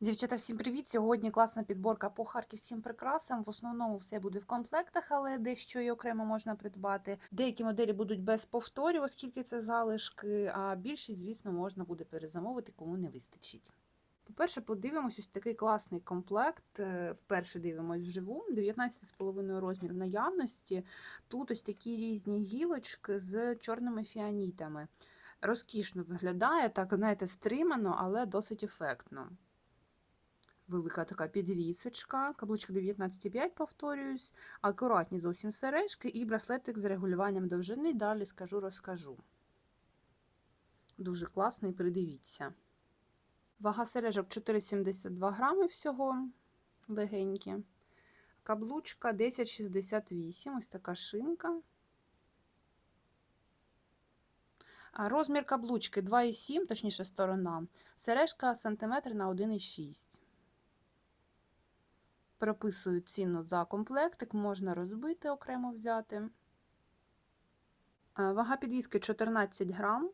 Дівчата, всім привіт! Сьогодні класна підборка по харківським прикрасам. В основному все буде в комплектах, але дещо і окремо можна придбати. Деякі моделі будуть без повторів, оскільки це залишки, а більшість, звісно, можна буде перезамовити, кому не вистачить. По-перше, подивимось ось такий класний комплект. Е, Вперше дивимось вживу. 19,5 розмір в наявності. Тут ось такі різні гілочки з чорними фіанітами. Розкішно виглядає, так, знаєте, стримано, але досить ефектно. Велика така підвісочка, каблучка 19,5, повторююсь, акуратні зовсім сережки і браслетик з регулюванням довжини. Далі скажу, розкажу. Дуже класний, придивіться. Вага сережок 4,72 грами всього, легенькі. Каблучка 10,68, ось така шинка. А розмір каблучки 2,7, точніше сторона. Сережка сантиметр на 1,6. Прописую ціну за комплектик, можна розбити, окремо взяти. Вага підвіски 14 грам.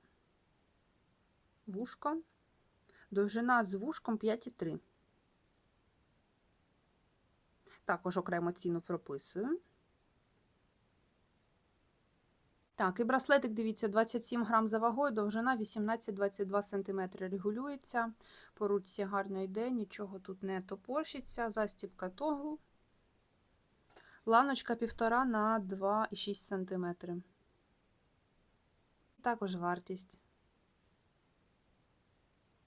Вушко. Довжина з вушком 5,3. Також окремо ціну прописую. Так, і браслетик, дивіться, 27 грам за вагою, довжина 18-22 см регулюється. По ручці гарно йде, нічого тут не топорщиться. Застібка тогл. Ланочка 1,5 на 2,6 см. Також вартість.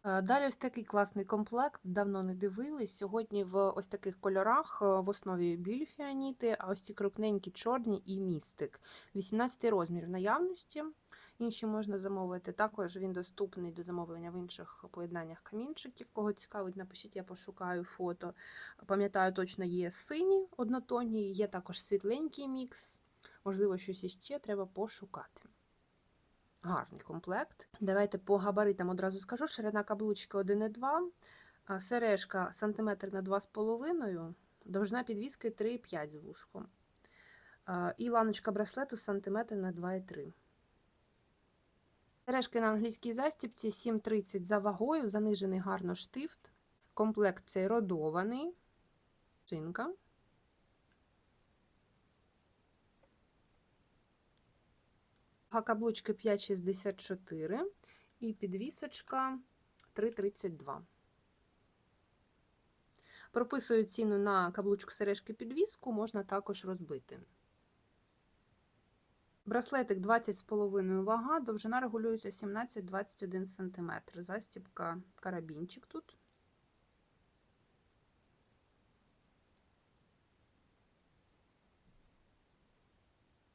Е, Далі ось такий класний комплект, давно не дивились. Сьогодні в ось таких кольорах е, в основі білі фіаніти, а ось ці крупненькі чорні і містик. 18 розмір в наявності. Інші можна замовити. Також він доступний до замовлення в інших поєднаннях камінчиків. Кого цікавить, напишіть, я пошукаю фото. Пам'ятаю, точно є сині однотонні, є також світленький мікс. Можливо, щось іще треба пошукати. Гарний комплект. Давайте по габаритам одразу скажу. Ширина каблучки 1,2, сережка сантиметр на 2,5, довжина підвіски 3,5 з вушком. І ланочка браслету сантиметр на 2,3. Сережки на англійській застіпці 7,30 за вагою, занижений гарно штифт. Комплект цей родований. Шинка. Каблучки 5,64 і підвісочка 3,32. Прописую ціну на каблучку сережки підвіску, можна також розбити. Браслетик 20,5 вага, довжина регулюється 17-21 см. Застібка карабінчик тут.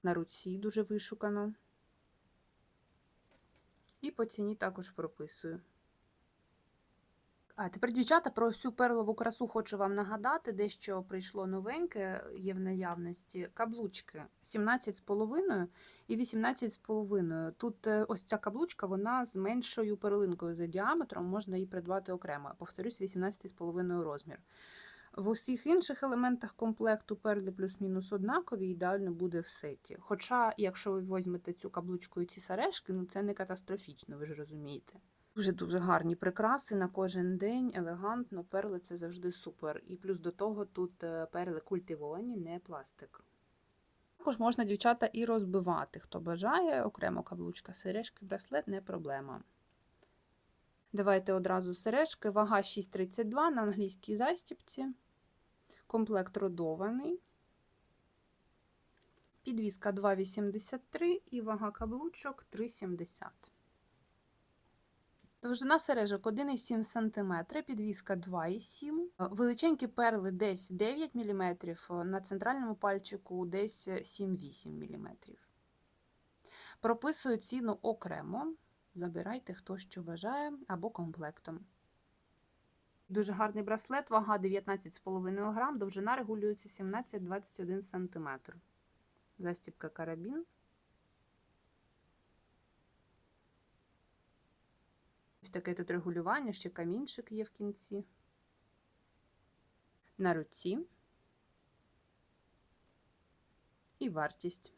На руці дуже вишукано. І по ціні також прописую. А тепер, дівчата, про всю перлову красу хочу вам нагадати, дещо прийшло новеньке, є в наявності. Каблучки 17,5 і 18,5. Тут е, ось ця каблучка вона з меншою перлинкою за діаметром, можна її придбати окремо. Повторюсь, 18,5 розмір. В усіх інших елементах комплекту перли плюс-мінус однакові, ідеально буде в сеті. Хоча, якщо ви візьмете цю каблучку і ці сережки, ну це не катастрофічно, ви ж розумієте. Дуже-дуже гарні прикраси на кожен день, елегантно, перли це завжди супер. І плюс до того тут е, перли культивовані, не пластик. Також можна, дівчата, і розбивати. Хто бажає, окремо каблучка, сережки, браслет не проблема. Давайте одразу сережки. Вага 6,32 на англійській застіпці. Комплект родований. Підвіска 2,83 і вага каблучок 3,70. Довжина сережок 1,7 см, підвіска 2,7 Величенькі перли десь 9 мм, на центральному пальчику десь 7-8 мм. Прописую ціну окремо. Забирайте, хто що бажає, або комплектом. Дуже гарний браслет, вага 19,5 грам, довжина регулюється 17-21 см. Застібка карабін. Ось таке тут регулювання, ще камінчик є в кінці. На руці. І вартість.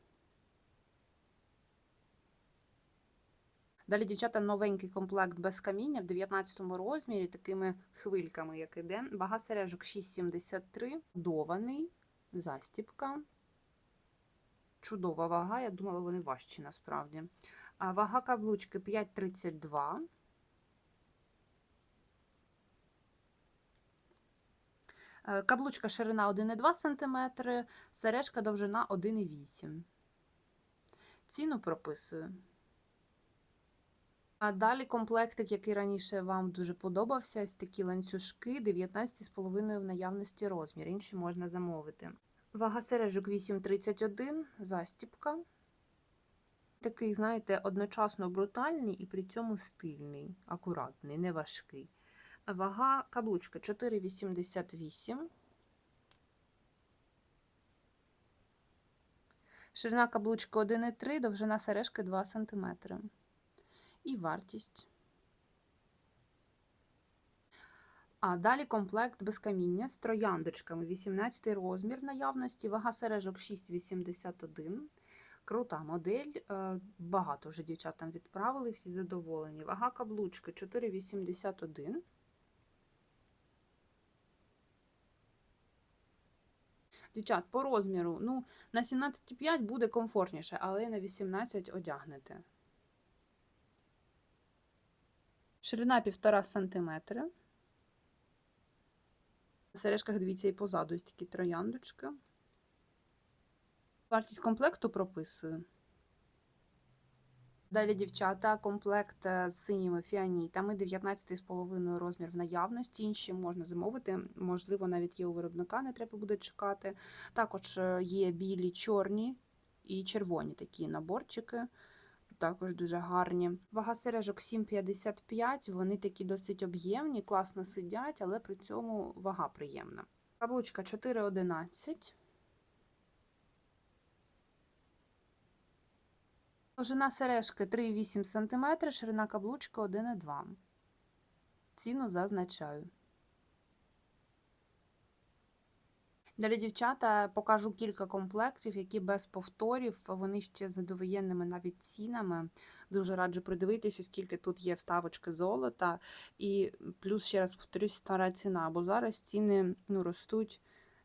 Далі, дівчата, новенький комплект без каміння в 19 розмірі, такими хвильками, як іде. Вага сережок 6,73, дований, застіпка. Чудова вага, я думала, вони важчі насправді. А вага каблучки 5,32. Е, Каблучка ширина 1,2 см, сережка довжина 1,8 Ціну прописую. А далі комплектик, який раніше вам дуже подобався, ось такі ланцюжки 19,5 в наявності розмір. Інші можна замовити. Вага сережок 8,31, застіпка. Такий, знаєте, одночасно брутальний і при цьому стильний, акуратний, не важкий. Вага каблучка 4,88. Ширина каблучки 1,3, довжина сережки 2 см. І вартість. А далі комплект без каміння з трояндочками. 18 розмір наявності, вага сережок 6,81. Крута модель. е, Багато вже дівчатам відправили, всі задоволені. Вага каблучки 4,81. Дівчат, по розміру, ну, на 17,5 буде комфортніше, але на 18 одягнете. Ширина 1,5 см. На сережках, дивіться, і позаду ось такі трояндочки. Вартість комплекту прописую. Далі, дівчата, комплект е, з синіми фіанітами, 19,5 розмір в наявності. Інші можна замовити, можливо, навіть є у виробника, не треба буде чекати. Також е, є білі, чорні і червоні такі наборчики. Також дуже гарні. Вага сережок 7,55, вони такі досить об'ємні, класно сидять, але при цьому вага приємна. Каблучка 4,11. Довжина сережки 3,8 см, ширина каблучка 1,2 Ціну зазначаю. Далі, дівчата, покажу кілька комплектів, які без повторів, вони ще з довоєнними навіть цінами. Дуже раджу придивитися, скільки тут є вставочки золота. І плюс, ще раз повторюсь, стара ціна, бо зараз ціни ну, ростуть.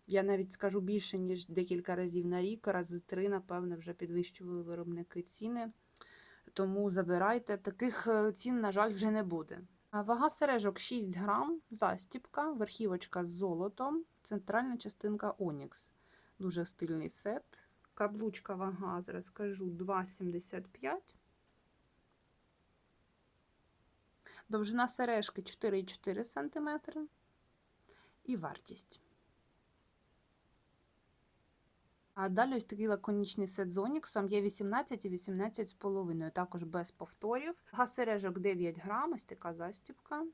Я навіть скажу більше, ніж декілька разів на рік, рази три, напевно, вже підвищували виробники ціни. Тому забирайте. Таких е, цін, на жаль, вже не буде. Вага сережок 6 грам, застіпка, верхівочка з золотом, центральна частинка Онікс. Дуже стильний сет. Каблучка вага, зараз скажу, 2,75. Довжина сережки 4,4 см. І вартість. А далі ось такий лаконічний сет з Оніксом є 18 і 18,5, також без повторів. Вага сережок 9 грам, ось така застіпка.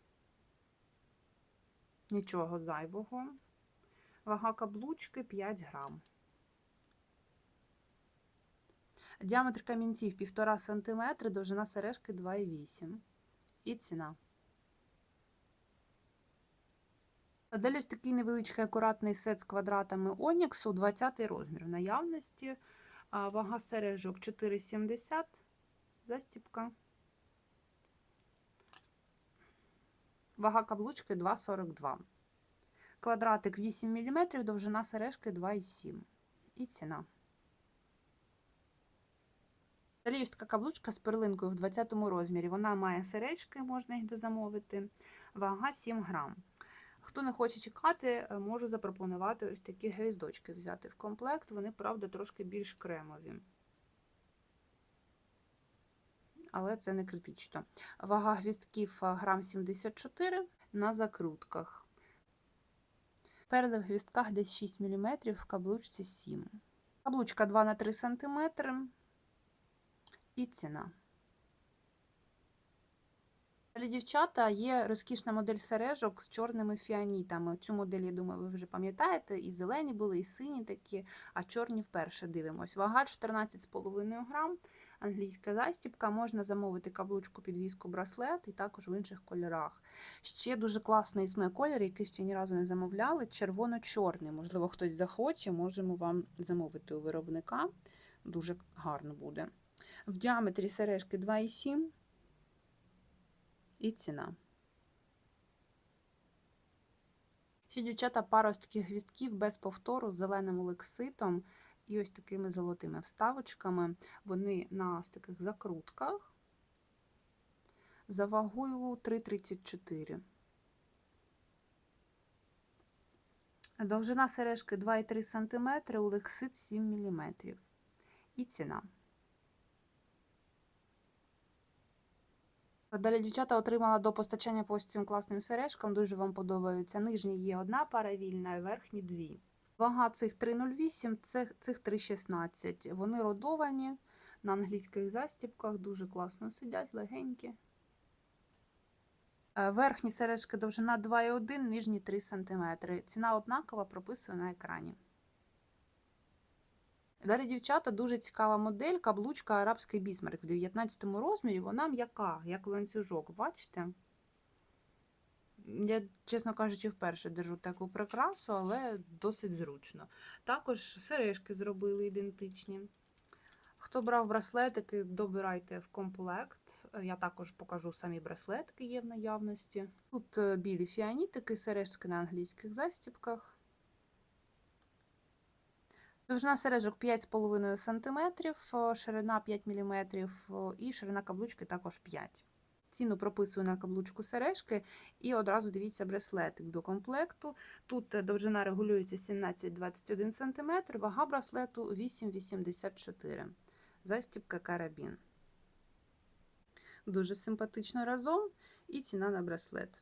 Нічого зайвого. Вага каблучки 5 грам. Діаметр камінців 1,5 см, довжина сережки 2,8 І ціна. Далі ось такий невеличкий акуратний сет з квадратами Оніксу, 20 розмір в наявності. А Вага сережок 4,70, застіпка. Вага каблучки 2,42. Квадратик 8 мм, довжина сережки 2,7 І ціна. Далі ось така каблучка з перлинкою в 20 розмірі. Вона має сережки, можна їх дозамовити. Вага 7 грам. Хто не хоче чекати, е, можу запропонувати ось такі гвіздочки взяти в комплект. Вони, правда, трошки більш кремові. Але це не критично. Вага гвіздків е, грам 74 на закрутках. Перед в гвіздках десь 6 мм, в каблучці 7 Каблучка 2 на 3 см і ціна. Далі, дівчата, є розкішна модель сережок з чорними фіанітами. Цю модель, я думаю, ви вже пам'ятаєте, і зелені були, і сині такі, а чорні вперше дивимось. Вага 14,5 грам, англійська застіпка. Можна замовити каблучку, підвіску, браслет і також в інших кольорах. Ще дуже класний існує колір, який ще ні разу не замовляли. Червоно-чорний. Можливо, хтось захоче, можемо вам замовити у виробника. Дуже гарно буде. В діаметрі сережки 2,7 і ціна. Ще дівчата пара таких гвістків без повтору з зеленим олекситом і ось такими золотими вставочками. Вони на ось таких закрутках за вагою 3,34. Довжина сережки 2,3 см, олексит 7 мм. І ціна. Далі дівчата отримала до постачання по ось цим класним сережкам. Дуже вам подобаються. Нижні є одна пара вільна, верхні дві. Вага цих 3,08, цих, цих 3,16. Вони родовані на англійських застібках, дуже класно сидять, легенькі. Е, Верхні сережки довжина 2,1, нижні 3 см. Ціна однакова, прописую на екрані. Далі, дівчата, дуже цікава модель, каблучка арабський бісмарк в 19 розмірі. Вона м'яка, як ланцюжок, бачите? Я, чесно кажучи, вперше держу таку прикрасу, але досить зручно. Також сережки зробили ідентичні. Хто брав браслетики, добирайте в комплект. Я також покажу самі браслетки є в наявності. Тут е, білі фіанітики, сережки на англійських застібках. Довжина сережок 5,5 см, ширина 5 мм і ширина каблучки також 5 Ціну прописую на каблучку сережки і одразу дивіться браслетик до комплекту. Тут е, довжина регулюється 17-21 см, вага браслету 8,84 Застібка карабін. Дуже симпатично разом і ціна на браслет.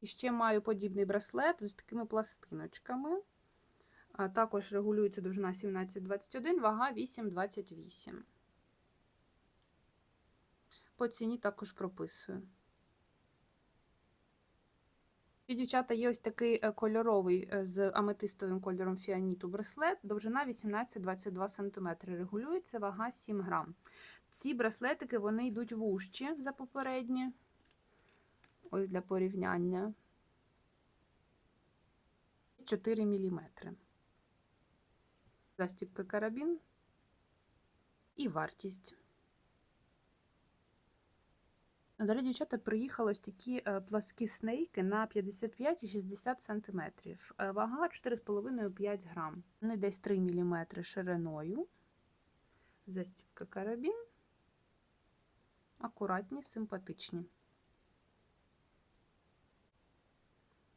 І ще маю подібний браслет з такими пластиночками. А також регулюється довжина 17,21, вага 8,28. По ціні також прописую. І, дівчата, є ось такий е, кольоровий е, з аметистовим кольором фіаніту браслет, довжина 18-22 см. Регулюється вага 7 грам. Ці браслетики вони йдуть вужчі за попередні. Ось для порівняння. 4 мм. Застібка карабін і вартість. Далі, дівчата, приїхали ось такі е, пласкі снейки на 55 і 60 см. Е, Вага 4,5-5 грам. Вони десь 3 мм шириною. Застібка карабін. Акуратні, симпатичні.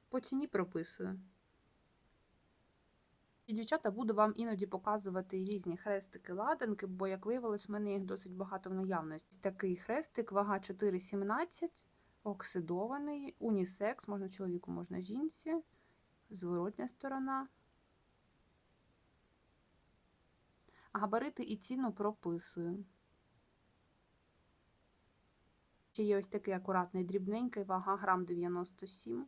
По ціні прописую. І, дівчата, буду вам іноді показувати різні хрестики ладанки, бо, як виявилось, в мене їх досить багато в наявності. Такий хрестик, вага 4,17, оксидований, унісекс, можна чоловіку, можна жінці, зворотня сторона. Габарити і ціну прописую. Ще є ось такий акуратний дрібненький, вага грам 97